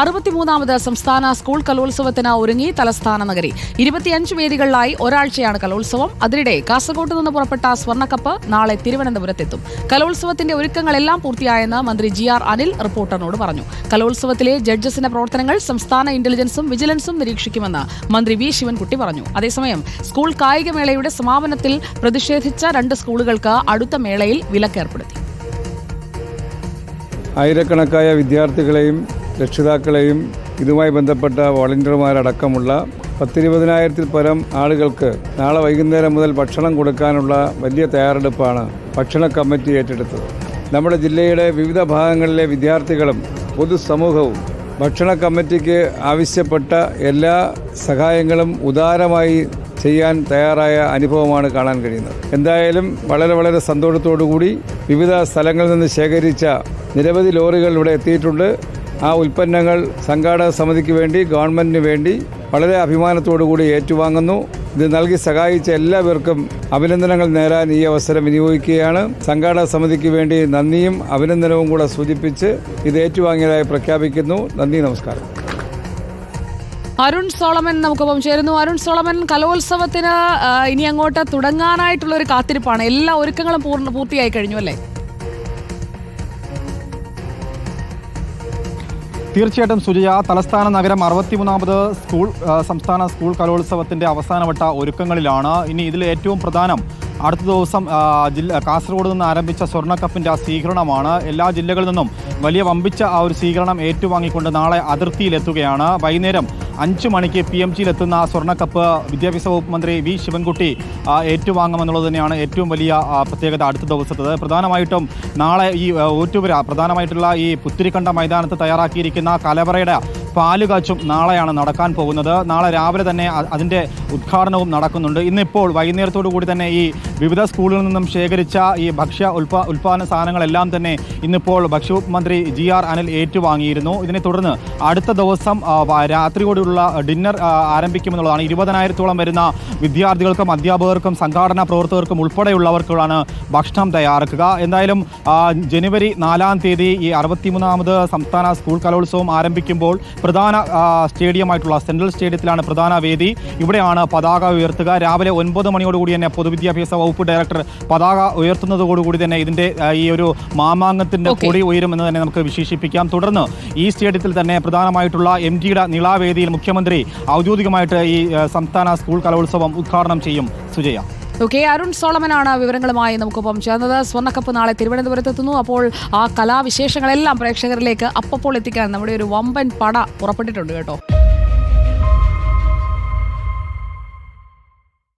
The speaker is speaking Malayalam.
അറുപത്തിമൂന്നാമത് സംസ്ഥാന സ്കൂൾ കലോത്സവത്തിന് ഒരുങ്ങി തലസ്ഥാന നഗരി. ഇരുപത്തിയഞ്ച് വേദികളിലായി ഒരാഴ്ചയാണ് കലോത്സവം. അതിനിടെ കാസർകോട്ട് നിന്ന് പുറപ്പെട്ട സ്വർണക്കപ്പ് നാളെ തിരുവനന്തപുരത്തെത്തും. കലോത്സവത്തിന്റെ ഒരുക്കങ്ങളെല്ലാം പൂർത്തിയായെന്ന് മന്ത്രി ജി ആർ അനിൽ റിപ്പോർട്ടറിനോട് പറഞ്ഞു. കലോത്സവത്തിലെ ജഡ്ജസിന്റെ പ്രവർത്തനങ്ങൾ സംസ്ഥാന ഇന്റലിജൻസും വിജിലൻസും നിരീക്ഷിക്കുമെന്ന് മന്ത്രി വി ശിവൻകുട്ടി പറഞ്ഞു. അതേസമയം സ്കൂൾ കായികമേളയുടെ സമാപനത്തിൽ പ്രതിഷേധിച്ച രണ്ട് സ്കൂളുകൾക്ക് അടുത്ത മേളയിൽ വിലക്കേർപ്പെടുത്തി ആയിരക്കണക്കായ വിദ്യാർത്ഥികളെയും രക്ഷിതാക്കളെയും ഇതുമായി ബന്ധപ്പെട്ട വോളണ്ടിയർമാരടക്കമുള്ള പത്തിരുപതിനായിരത്തിൽ പരം ആളുകൾക്ക് നാളെ വൈകുന്നേരം മുതൽ ഭക്ഷണം കൊടുക്കാനുള്ള വലിയ തയ്യാറെടുപ്പാണ് ഭക്ഷണ കമ്മിറ്റി ഏറ്റെടുത്തത്. നമ്മുടെ ജില്ലയുടെ വിവിധ ഭാഗങ്ങളിലെ വിദ്യാർത്ഥികളും പൊതുസമൂഹവും ഭക്ഷണ കമ്മിറ്റിക്ക് ആവശ്യപ്പെട്ട എല്ലാ സഹായങ്ങളും ഉദാരമായി ചെയ്യാൻ തയ്യാറായ അനുഭവമാണ് കാണാൻ കഴിയുന്നത്. എന്തായാലും വളരെ വളരെ സന്തോഷത്തോടു കൂടി വിവിധ സ്ഥലങ്ങളിൽ നിന്ന് ശേഖരിച്ച നിരവധി ലോറികൾ ഇവിടെ എത്തിയിട്ടുണ്ട്. ആ ഉൽപ്പന്നങ്ങൾ സംഘാടക സമിതിക്ക് വേണ്ടി ഗവൺമെന്റിന് വേണ്ടി വളരെ അഭിമാനത്തോടു കൂടി ഏറ്റുവാങ്ങുന്നു. ഇത് നൽകി സഹായിച്ച എല്ലാവർക്കും അഭിനന്ദനങ്ങൾ നേരാൻ ഈ അവസരം വിനിയോഗിക്കുകയാണ്. സംഘാടക സമിതിക്ക് വേണ്ടി നന്ദിയും അഭിനന്ദനവും കൂടെ സൂചിപ്പിച്ച് ഇത് ഏറ്റുവാങ്ങിയതായി പ്രഖ്യാപിക്കുന്നു. നന്ദി നമസ്കാരം. അരുൺ സോളമൻ നമുക്കൊപ്പം ചേരുന്നു. അരുൺ സോളമൻ കലോത്സവത്തിന് ഇനി അങ്ങോട്ട് തുടങ്ങാനായിട്ടുള്ള ഒരു കാത്തിരിപ്പാണ്. എല്ലാ ഒരുക്കങ്ങളും പൂർണ പൂർത്തിയായി കഴിഞ്ഞു അല്ലേ? തീർച്ചയായിട്ടും സുജയ തലസ്ഥാന നഗരം അറുപത്തിമൂന്നാമത് സ്കൂൾ സംസ്ഥാന സ്കൂൾ കലോത്സവത്തിന്റെ അവസാനവട്ട ഒരുക്കങ്ങളിലാണ്. ഇനി ഇതിൽ ഏറ്റവും പ്രധാനം അടുത്ത ദിവസം ജില്ല കാസർഗോഡ് നിന്ന് ആരംഭിച്ച സ്വർണക്കപ്പിന്റെ ആ സ്വീകരണമാണ്. എല്ലാ ജില്ലകളിൽ നിന്നും വലിയ വമ്പിച്ച ആ ഒരു സ്വീകരണം ഏറ്റുവാങ്ങിക്കൊണ്ട് നാളെ അതിർത്തിയിലെത്തുകയാണ്. വൈകുന്നേരം അഞ്ച് മണിക്ക് പി എം ജിയിലെത്തുന്ന സ്വർണക്കപ്പ് വിദ്യാഭ്യാസ വകുപ്പ് മന്ത്രി വി ശിവൻകുട്ടി ഏറ്റുവാങ്ങുമെന്നുള്ളത് തന്നെയാണ് ഏറ്റവും വലിയ പ്രത്യേകത അടുത്ത ദിവസത്തത്. പ്രധാനമായിട്ടും നാളെ ഈ ഊറ്റുപുര പ്രധാനമായിട്ടുള്ള ഈ പുത്തിരിക്കണ്ട മൈതാനത്ത് തയ്യാറാക്കിയിരിക്കുന്ന കലവറയുടെ പാലുകാച്ചും നാളെയാണ് നടക്കാൻ പോകുന്നത്. നാളെ രാവിലെ തന്നെ അതിന്റെ ഉദ്ഘാടനവും നടക്കുന്നുണ്ട്. ഇന്നിപ്പോൾ വൈകുന്നേരത്തോടു കൂടി തന്നെ ഈ വിവിധ സ്കൂളുകളിൽ നിന്നും ശേഖരിച്ച ഈ ഭക്ഷ്യ ഉൽപാ ഉൽപാദന സാധനങ്ങളെല്ലാം തന്നെ ഇന്നിപ്പോൾ ഭക്ഷ്യമന്ത്രി മന്ത്രി ജി ആർ അനിൽ ഏറ്റുവാങ്ങിയിരുന്നു. ഇതിനെ തുടർന്ന് അടുത്ത ദിവസം രാത്രിയോടുള്ള ഡിന്നർ ആരംഭിക്കുമെന്നുള്ളതാണ്. ഇരുപതിനായിരത്തോളം വരുന്ന വിദ്യാർത്ഥികൾക്കും അധ്യാപകർക്കും സംഘാടന പ്രവർത്തകർക്കും ഉൾപ്പെടെയുള്ളവർക്കുള്ളാണ് ഭക്ഷണം തയ്യാറാക്കുക. എന്തായാലും ജനുവരി നാലാം തീയതി ഈ അറുപത്തിമൂന്നാമത് സംസ്ഥാന സ്കൂൾ കലോത്സവം ആരംഭിക്കുമ്പോൾ പ്രധാന സ്റ്റേഡിയമായിട്ടുള്ള സെൻട്രൽ സ്റ്റേഡിയത്തിലാണ് പ്രധാന വേദി. ഇവിടെയാണ് പതാക ഉയർത്തുക. രാവിലെ ഒൻപത് മണിയോടുകൂടി തന്നെ പൊതുവിദ്യാഭ്യാസ വകുപ്പ് ഡയറക്ടർ പതാക ഉയർത്തുന്നതോടുകൂടി തന്നെ ഇതിന്റെ ഈ ഒരു മാമാങ്കത്തിന്റെ. കൊടി ഉയരുമെന്ന് തന്നെ നമുക്ക് വിശേഷിപ്പിക്കാം. തുടർന്ന് ഈ സ്റ്റേഡിയത്തിൽ തന്നെ പ്രധാനമായിട്ടുള്ള എം ജിയുടെ നിളാവേദിയിൽ മുഖ്യമന്ത്രി ഔദ്യോഗികമായിട്ട് ഈ സംസ്ഥാന സ്കൂൾ കലോത്സവം ഉദ്ഘാടനം ചെയ്യും. സുജയ. ഓക്കെ അരുൺ സോളമനാണ് വിവരങ്ങളുമായി നമുക്കൊപ്പം ചേർന്നത്. സ്വർണക്കപ്പ് നാളെ തിരുവനന്തപുരത്തെത്തുന്നു അപ്പോൾ ആ കലാവിശേഷങ്ങളെല്ലാം പ്രേക്ഷകരിലേക്ക് അപ്പപ്പോൾ എത്തിക്കാൻ നമ്മുടെ ഒരു വമ്പൻ പട പുറപ്പെട്ടിട്ടുണ്ട് കേട്ടോ.